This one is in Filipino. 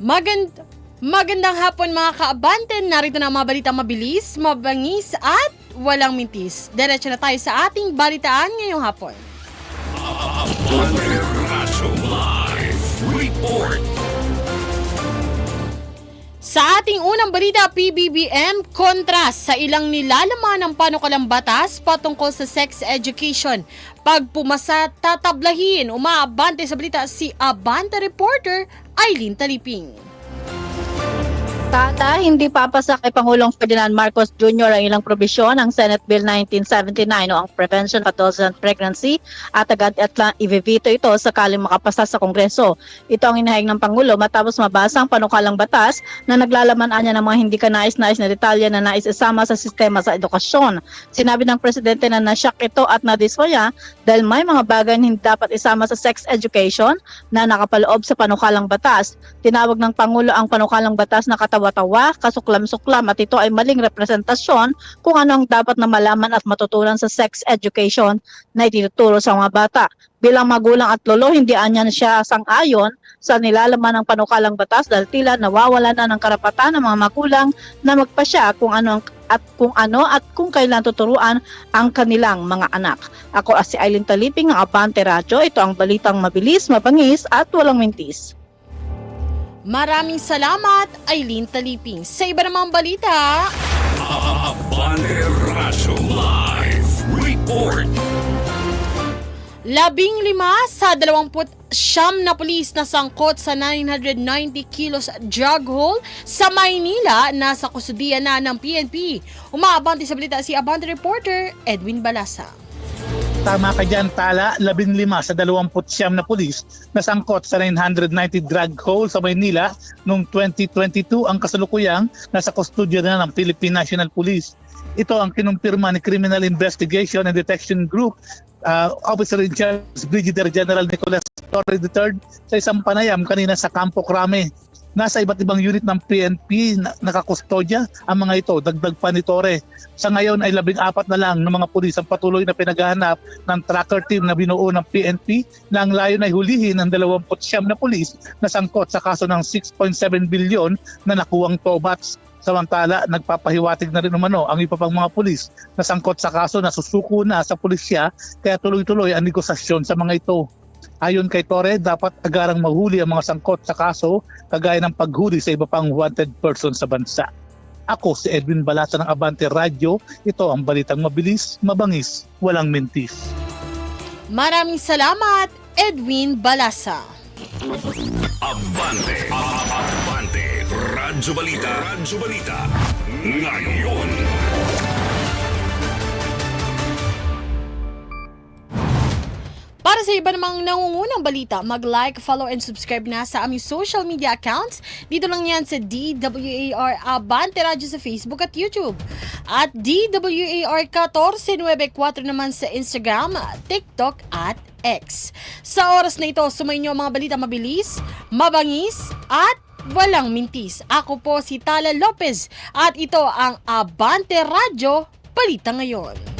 Magand magandang hapon mga kaabante. Narito na ang mga balita mabilis, mabangis at walang mintis. Diretso na tayo sa ating balitaan ngayong hapon. Abante Report. Sa ating unang balita, PBBM kontra sa ilang nilalaman ng panukalang batas patungkol sa sex education. Pag pumasa, tatablahin, umaabante sa balita si Abante reporter Eileen Taliping. Tata, hindi papasak kay Pangulong Ferdinand Marcos Jr. ang ilang probisyon ng Senate Bill 1979 o ang Prevention of Adolescent Pregnancy at agad at lang i-veto ito sakaling makapasa sa Kongreso. Ito ang inahayag ng Pangulo matapos mabasa ang panukalang batas na naglalaman anya ng mga hindi kanais-nais na detalye na nais isama sa sistema sa edukasyon. Sinabi ng Presidente na nasyak ito at nadismaya dahil may mga bagay na hindi dapat isama sa sex education na nakapaloob sa panukalang batas. Tinawag ng Pangulo ang panukalang batas na katawa-tawa, kasuklam-suklam at ito ay maling representasyon kung ano ang dapat na malaman at matutunan sa sex education na itinuturo sa mga bata. Bilang magulang at lolo, hindi anya na siya sang-ayon sa nilalaman ng panukalang batas dahil tila nawawala na ng karapatan ng mga magulang na magpasya kung ano ang at kung ano at kung kailan tuturuan ang kanilang mga anak. Ako si Aileen Taliping ng Abante Radio. Ito ang balitang mabilis, mabangis at walang mintis. Maraming salamat, Eileen Taliping. Sa iba namang balita, Abante Radyo Live Report. labing lima sa dalawamput siyam na pulis na sangkot sa 990 kilos drug haul sa Maynila nasa kusudiya na ng PNP. Umaabante sa balita si Abante reporter Edwin Balasa. Tama ka dyan, Tala, 15 sa 29 na pulis na sangkot sa 990 drug hole sa Maynila noong 2022 ang kasalukuyang nasa kustudyo na ng Philippine National Police. Ito ang kinumpirma ni Criminal Investigation and Detection Group uh, Officer in Charge Brigadier General Nicolas Torre III sa isang panayam kanina sa Campo Crame. Nasa iba't ibang unit ng PNP na nakakustodya ang mga ito, dagdag pa ni Torre. Sa ngayon ay labing apat na lang ng mga pulis ang patuloy na pinaghahanap ng tracker team na binuo ng PNP na ang layon ay hulihin ang 29 na pulis na sangkot sa kaso ng 6.7 bilyon na nakuwang tobats. Samantala, nagpapahiwatig na rin umano ang iba pang mga pulis na sangkot sa kaso na susuko na sa pulisya kaya tuloy-tuloy ang negosasyon sa mga ito. Ayon kay Torre, dapat agarang mahuli ang mga sangkot sa kaso kagaya ng paghuli sa iba pang wanted person sa bansa. Ako si Edwin Balata ng Abante Radio. Ito ang balitang mabilis, mabangis, walang mintis. Maraming salamat, Edwin Balasa. Abante. Abante. Radyo Balita. Radyo Balita. Ngayon. Para sa iba namang nangungunang balita, mag-like, follow, and subscribe na sa aming social media accounts. Dito lang yan sa DWAR Abante Radio sa Facebook at YouTube. At DWAR 1494 naman sa Instagram, TikTok at X. Sa oras na ito, sumayin niyo ang mga balita mabilis, mabangis, at walang mintis. Ako po si Tala Lopez at ito ang Abante Radio Balita Ngayon.